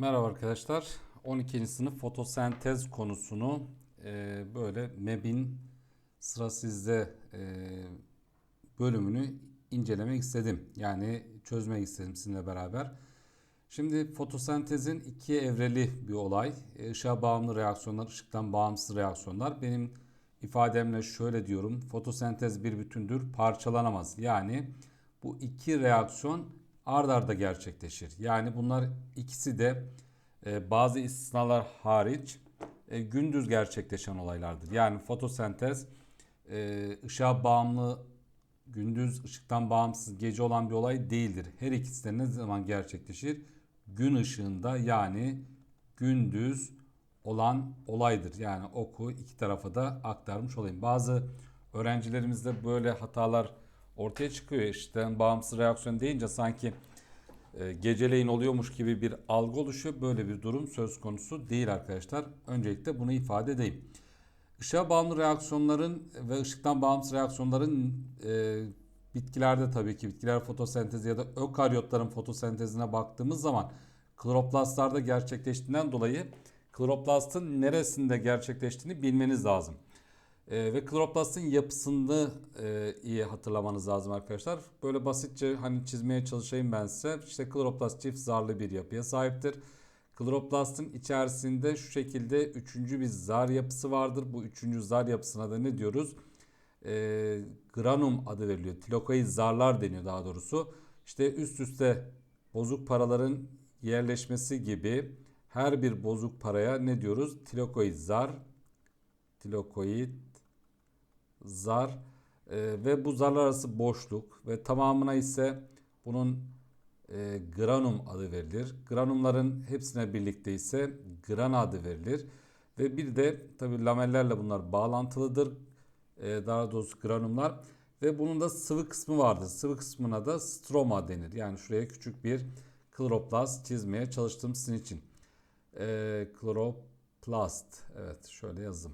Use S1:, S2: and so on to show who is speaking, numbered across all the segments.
S1: Merhaba arkadaşlar. 12. sınıf fotosentez konusunu e, böyle MEB'in sıra sizde e, bölümünü incelemek istedim. Yani çözmek istedim sizinle beraber. Şimdi fotosentezin iki evreli bir olay. E, Işığa bağımlı reaksiyonlar, ışıktan bağımsız reaksiyonlar. Benim ifademle şöyle diyorum. Fotosentez bir bütündür, parçalanamaz. Yani bu iki reaksiyon ard arda gerçekleşir. Yani bunlar ikisi de e, bazı istisnalar hariç e, gündüz gerçekleşen olaylardır. Yani fotosentez e, ışığa bağımlı gündüz ışıktan bağımsız gece olan bir olay değildir. Her ikisi de ne zaman gerçekleşir? Gün ışığında yani gündüz olan olaydır. Yani oku iki tarafa da aktarmış olayım. Bazı öğrencilerimizde böyle hatalar ortaya çıkıyor. İşte bağımsız reaksiyon deyince sanki e, geceleyin oluyormuş gibi bir algı oluşuyor. Böyle bir durum söz konusu değil arkadaşlar. Öncelikle bunu ifade edeyim. Işığa bağımlı reaksiyonların ve ışıktan bağımsız reaksiyonların e, bitkilerde tabii ki bitkiler fotosentezi ya da ökaryotların fotosentezine baktığımız zaman kloroplastlarda gerçekleştiğinden dolayı kloroplastın neresinde gerçekleştiğini bilmeniz lazım. E, ve kloroplastın yapısını e, iyi hatırlamanız lazım arkadaşlar. Böyle basitçe hani çizmeye çalışayım ben size. İşte kloroplast çift zarlı bir yapıya sahiptir. Kloroplastın içerisinde şu şekilde üçüncü bir zar yapısı vardır. Bu üçüncü zar yapısına da ne diyoruz? E, granum adı veriliyor. Tilokoid zarlar deniyor daha doğrusu. İşte üst üste bozuk paraların yerleşmesi gibi her bir bozuk paraya ne diyoruz? Tilokoid zar, tilokoid zar e, ve bu zarlar arası boşluk ve tamamına ise bunun e, granum adı verilir. Granumların hepsine birlikte ise grana adı verilir. Ve bir de tabi lamellerle bunlar bağlantılıdır. E, daha doğrusu granumlar. Ve bunun da sıvı kısmı vardır. Sıvı kısmına da stroma denir. Yani şuraya küçük bir kloroplast çizmeye çalıştım sizin için. E, kloroplast. Evet şöyle yazdım.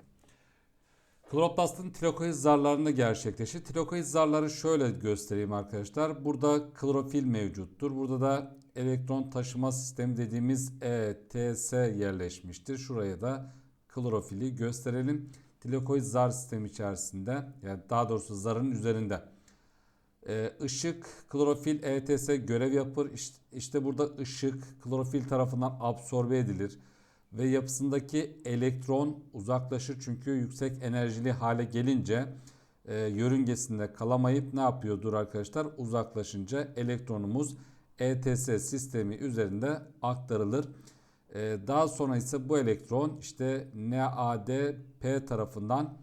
S1: Kloroplastın tilokoid zarlarında gerçekleşir. Tilokoid zarları şöyle göstereyim arkadaşlar. Burada klorofil mevcuttur. Burada da elektron taşıma sistemi dediğimiz ETS yerleşmiştir. Şuraya da klorofili gösterelim. Tilokoid zar sistemi içerisinde yani daha doğrusu zarın üzerinde. Ee, ışık, klorofil, ETS görev yapır. İşte, işte burada ışık klorofil tarafından absorbe edilir ve yapısındaki elektron uzaklaşır çünkü yüksek enerjili hale gelince e, yörüngesinde kalamayıp ne yapıyordur arkadaşlar? Uzaklaşınca elektronumuz ETS sistemi üzerinde aktarılır. E, daha sonra ise bu elektron işte NADP tarafından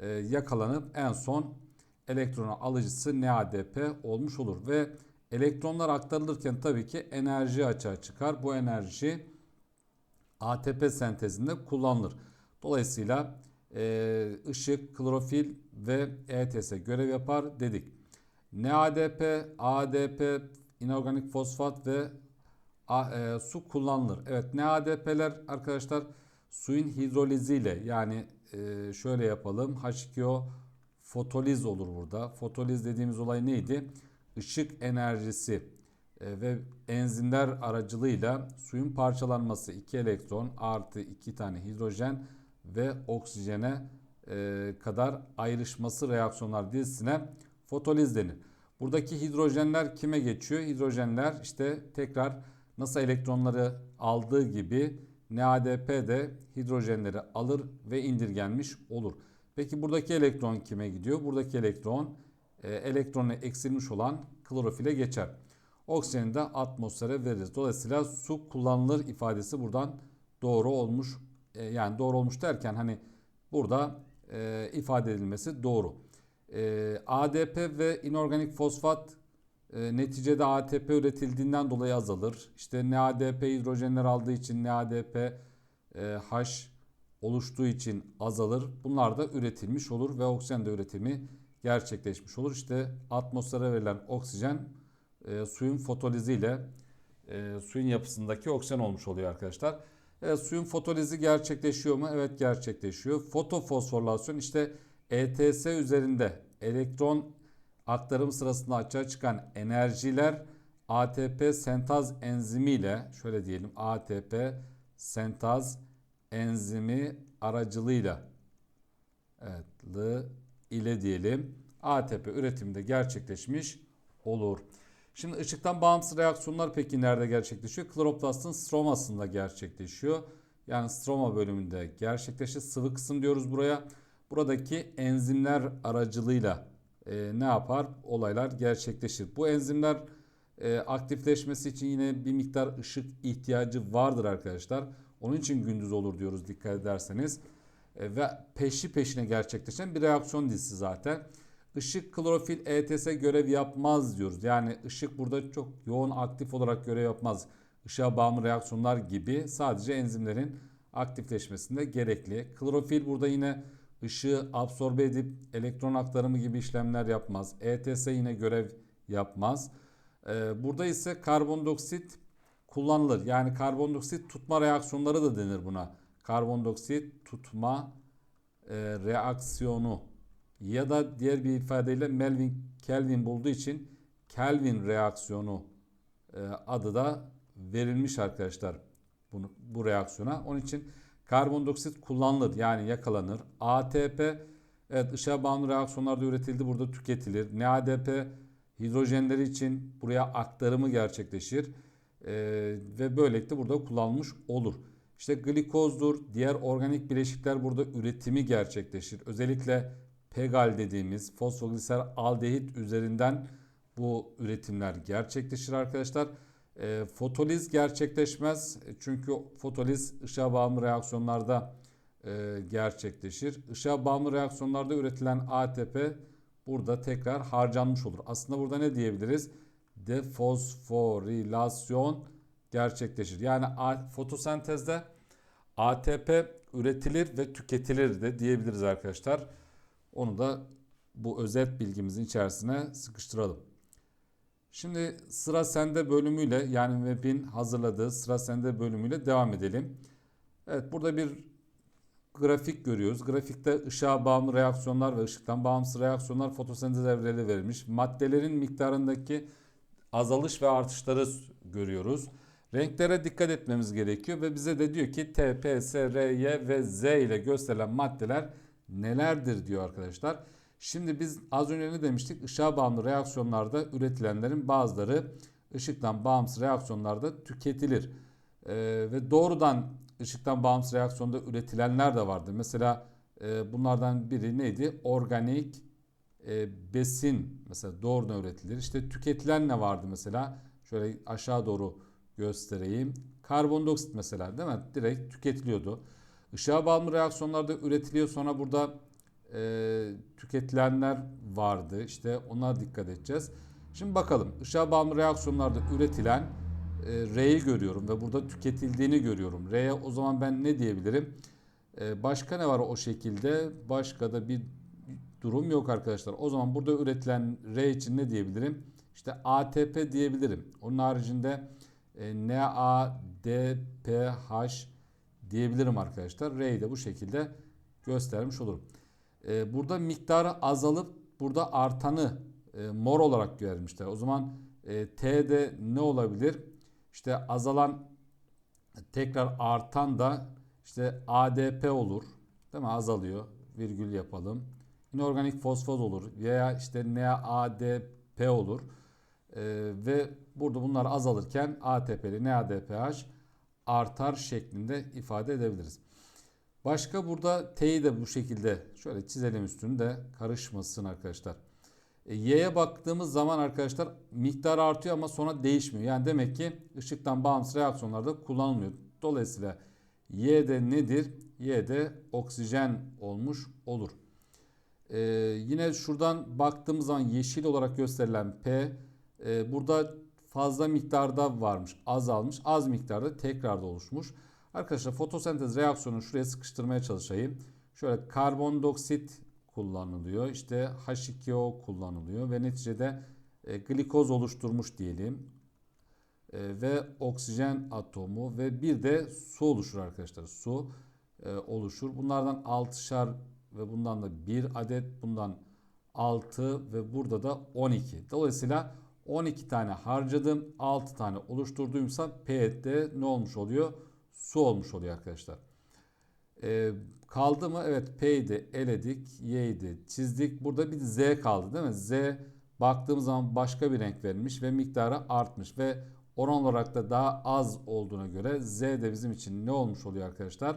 S1: e, yakalanıp en son elektronu alıcısı NADP olmuş olur ve elektronlar aktarılırken tabii ki enerji açığa çıkar. Bu enerji ATP sentezinde kullanılır. Dolayısıyla e, ışık, klorofil ve ETS görev yapar dedik. NADP, ADP, inorganik fosfat ve a, e, su kullanılır. Evet NADP'ler arkadaşlar suyun hidroliziyle yani e, şöyle yapalım. H2O fotoliz olur burada. Fotoliz dediğimiz olay neydi? Işık enerjisi ve enzimler aracılığıyla suyun parçalanması 2 elektron artı 2 tane hidrojen ve oksijene e, kadar ayrışması reaksiyonlar dizisine fotoliz denir. Buradaki hidrojenler kime geçiyor? Hidrojenler işte tekrar nasıl elektronları aldığı gibi NADP de hidrojenleri alır ve indirgenmiş olur. Peki buradaki elektron kime gidiyor? Buradaki elektron e, elektronu eksilmiş olan klorofile geçer. Oksijeni de atmosfere veririz. Dolayısıyla su kullanılır ifadesi buradan doğru olmuş. E, yani doğru olmuş derken hani burada e, ifade edilmesi doğru. E, ADP ve inorganik fosfat e, neticede ATP üretildiğinden dolayı azalır. İşte NADP hidrojenler aldığı için NADP e, H oluştuğu için azalır. Bunlar da üretilmiş olur ve oksijen de üretimi gerçekleşmiş olur. İşte atmosfere verilen oksijen e, suyun fotoliziyle e, suyun yapısındaki oksijen olmuş oluyor arkadaşlar. Evet, suyun fotolizi gerçekleşiyor mu? Evet gerçekleşiyor. Fotofosforilasyon işte ETS üzerinde elektron aktarım sırasında açığa çıkan enerjiler ATP sentaz enzimiyle şöyle diyelim ATP sentaz enzimi aracılığıyla evet ile diyelim ATP üretiminde gerçekleşmiş olur. Şimdi ışıktan bağımsız reaksiyonlar peki nerede gerçekleşiyor? Kloroplastın stromasında gerçekleşiyor. Yani stroma bölümünde gerçekleşir. Sıvı kısım diyoruz buraya. Buradaki enzimler aracılığıyla e, ne yapar? Olaylar gerçekleşir. Bu enzimler e, aktifleşmesi için yine bir miktar ışık ihtiyacı vardır arkadaşlar. Onun için gündüz olur diyoruz dikkat ederseniz. E, ve peşi peşine gerçekleşen bir reaksiyon dizisi zaten. Işık klorofil ETS görev yapmaz diyoruz. Yani ışık burada çok yoğun aktif olarak görev yapmaz. Işığa bağımlı reaksiyonlar gibi sadece enzimlerin aktifleşmesinde gerekli. Klorofil burada yine ışığı absorbe edip elektron aktarımı gibi işlemler yapmaz. ETS yine görev yapmaz. Ee, burada ise karbondioksit kullanılır. Yani karbondioksit tutma reaksiyonları da denir buna. Karbondioksit tutma e, reaksiyonu ya da diğer bir ifadeyle Melvin Kelvin bulduğu için Kelvin reaksiyonu e, adı da verilmiş arkadaşlar bunu, bu reaksiyona. Onun için karbondioksit kullanılır yani yakalanır. ATP evet ışığa bağımlı reaksiyonlarda üretildi burada tüketilir. NADP hidrojenleri için buraya aktarımı gerçekleşir ee, ve böylelikle burada kullanılmış olur. İşte glikozdur, diğer organik bileşikler burada üretimi gerçekleşir. Özellikle PEGAL dediğimiz fosfogliser aldehit üzerinden bu üretimler gerçekleşir arkadaşlar. E, fotoliz gerçekleşmez çünkü fotoliz ışığa bağımlı reaksiyonlarda e, gerçekleşir. Işığa bağımlı reaksiyonlarda üretilen ATP burada tekrar harcanmış olur. Aslında burada ne diyebiliriz? Defosforilasyon gerçekleşir. Yani fotosentezde ATP üretilir ve tüketilir de diyebiliriz arkadaşlar. Onu da bu özet bilgimizin içerisine sıkıştıralım. Şimdi sıra sende bölümüyle yani web'in hazırladığı sıra sende bölümüyle devam edelim. Evet burada bir grafik görüyoruz. Grafikte ışığa bağımlı reaksiyonlar ve ışıktan bağımsız reaksiyonlar fotosentez evreleri verilmiş. Maddelerin miktarındaki azalış ve artışları görüyoruz. Renklere dikkat etmemiz gerekiyor ve bize de diyor ki T, P, S, R, Y ve Z ile gösterilen maddeler nelerdir diyor arkadaşlar. Şimdi biz az önce ne demiştik? Işığa bağımlı reaksiyonlarda üretilenlerin bazıları ışıktan bağımsız reaksiyonlarda tüketilir. Ee, ve doğrudan ışıktan bağımsız reaksiyonda üretilenler de vardır. Mesela e, bunlardan biri neydi? Organik e, besin mesela doğrudan üretilir. İşte tüketilen ne vardı mesela? Şöyle aşağı doğru göstereyim. Karbondioksit mesela değil mi? Direkt tüketiliyordu. Işığa bağımlı reaksiyonlarda üretiliyor. Sonra burada e, tüketilenler vardı. İşte ona dikkat edeceğiz. Şimdi bakalım ışığa bağımlı reaksiyonlarda üretilen e, R'yi görüyorum ve burada tüketildiğini görüyorum. R'ye o zaman ben ne diyebilirim? E, başka ne var o şekilde? Başka da bir durum yok arkadaşlar. O zaman burada üretilen R için ne diyebilirim? İşte ATP diyebilirim. Onun haricinde e, NADPH diyebilirim arkadaşlar. R'yi de bu şekilde göstermiş olurum. E, burada miktarı azalıp burada artanı e, mor olarak vermişler. O zaman e, T'de ne olabilir? İşte azalan tekrar artan da işte ADP olur. Değil mi? Azalıyor. Virgül yapalım. İnorganik fosfat olur veya işte NADP olur. Ee, ve burada bunlar azalırken ATP'li NADPH artar şeklinde ifade edebiliriz. Başka burada T'yi de bu şekilde şöyle çizelim üstünü de karışmasın arkadaşlar. E, Y'ye baktığımız zaman arkadaşlar miktar artıyor ama sonra değişmiyor. Yani demek ki ışıktan bağımsız reaksiyonlarda kullanılmıyor. Dolayısıyla Y'de nedir? Y'de oksijen olmuş olur. Ee, yine şuradan baktığımız zaman yeşil olarak gösterilen P e, burada fazla miktarda varmış, azalmış, az miktarda tekrarda oluşmuş. Arkadaşlar fotosentez reaksiyonunu şuraya sıkıştırmaya çalışayım. Şöyle karbondioksit kullanılıyor. İşte H2O kullanılıyor ve neticede e, glikoz oluşturmuş diyelim. E, ve oksijen atomu ve bir de su oluşur arkadaşlar. Su e, oluşur. Bunlardan 6'şar ve bundan da 1 adet bundan 6 ve burada da 12. Dolayısıyla 12 tane harcadım. 6 tane oluşturduğumsa P'de ne olmuş oluyor? Su olmuş oluyor arkadaşlar. Ee, kaldı mı? Evet P'ydi eledik. Y'ydi çizdik. Burada bir Z kaldı değil mi? Z baktığımız zaman başka bir renk verilmiş ve miktarı artmış ve oran olarak da daha az olduğuna göre Z de bizim için ne olmuş oluyor arkadaşlar?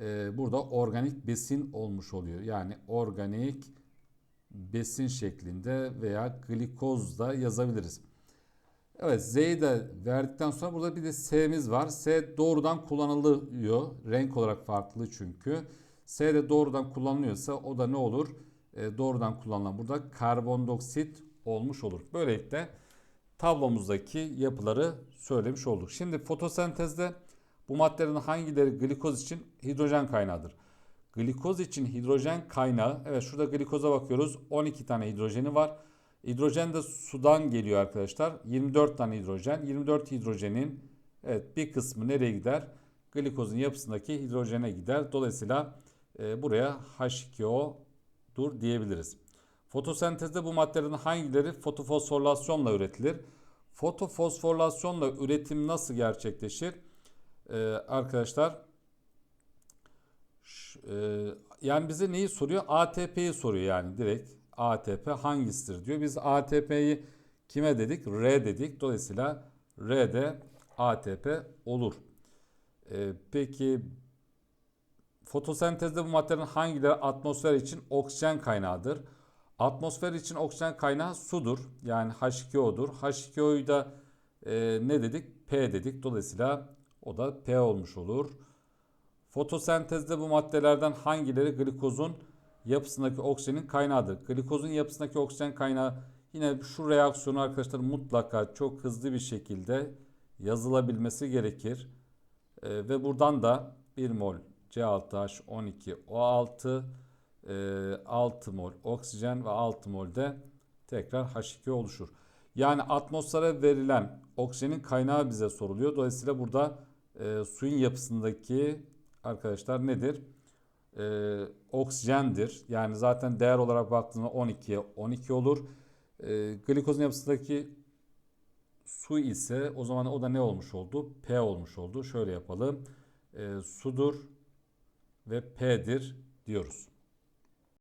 S1: Ee, burada organik besin olmuş oluyor. Yani organik besin şeklinde veya glikoz da yazabiliriz. Evet Z'yi de verdikten sonra burada bir de S'miz var. S doğrudan kullanılıyor. Renk olarak farklı çünkü. S de doğrudan kullanılıyorsa o da ne olur? E, doğrudan kullanılan burada karbondioksit olmuş olur. Böylelikle tablomuzdaki yapıları söylemiş olduk. Şimdi fotosentezde bu maddelerin hangileri glikoz için hidrojen kaynağıdır? Glikoz için hidrojen kaynağı, evet şurada glikoza bakıyoruz. 12 tane hidrojeni var. Hidrojen de sudan geliyor arkadaşlar. 24 tane hidrojen. 24 hidrojenin evet bir kısmı nereye gider? Glikozun yapısındaki hidrojene gider. Dolayısıyla e, buraya H2O'dur diyebiliriz. Fotosentezde bu maddelerin hangileri fotofosforilasyonla üretilir? Fotofosforilasyonla üretim nasıl gerçekleşir? Ee, arkadaşlar e, yani bize neyi soruyor? ATP'yi soruyor yani direkt. ATP hangisidir diyor. Biz ATP'yi kime dedik? R dedik. Dolayısıyla R de ATP olur. Ee, peki fotosentezde bu maddelerin hangileri atmosfer için oksijen kaynağıdır? Atmosfer için oksijen kaynağı sudur. Yani H2O'dur. H2O'yu da e, ne dedik? P dedik. Dolayısıyla o da P olmuş olur. Fotosentezde bu maddelerden hangileri glikozun yapısındaki oksijenin kaynağıdır? Glikozun yapısındaki oksijen kaynağı yine şu reaksiyonu arkadaşlar mutlaka çok hızlı bir şekilde yazılabilmesi gerekir. E, ve buradan da 1 mol C6H12O6 e, 6 mol oksijen ve 6 mol de tekrar H2 oluşur. Yani atmosfere verilen oksijenin kaynağı bize soruluyor. Dolayısıyla burada e, suyun yapısındaki arkadaşlar nedir? E, oksijendir. Yani zaten değer olarak baktığında 12'ye 12 olur. E, glikozun yapısındaki su ise o zaman o da ne olmuş oldu? P olmuş oldu. Şöyle yapalım. E, sudur ve P'dir diyoruz.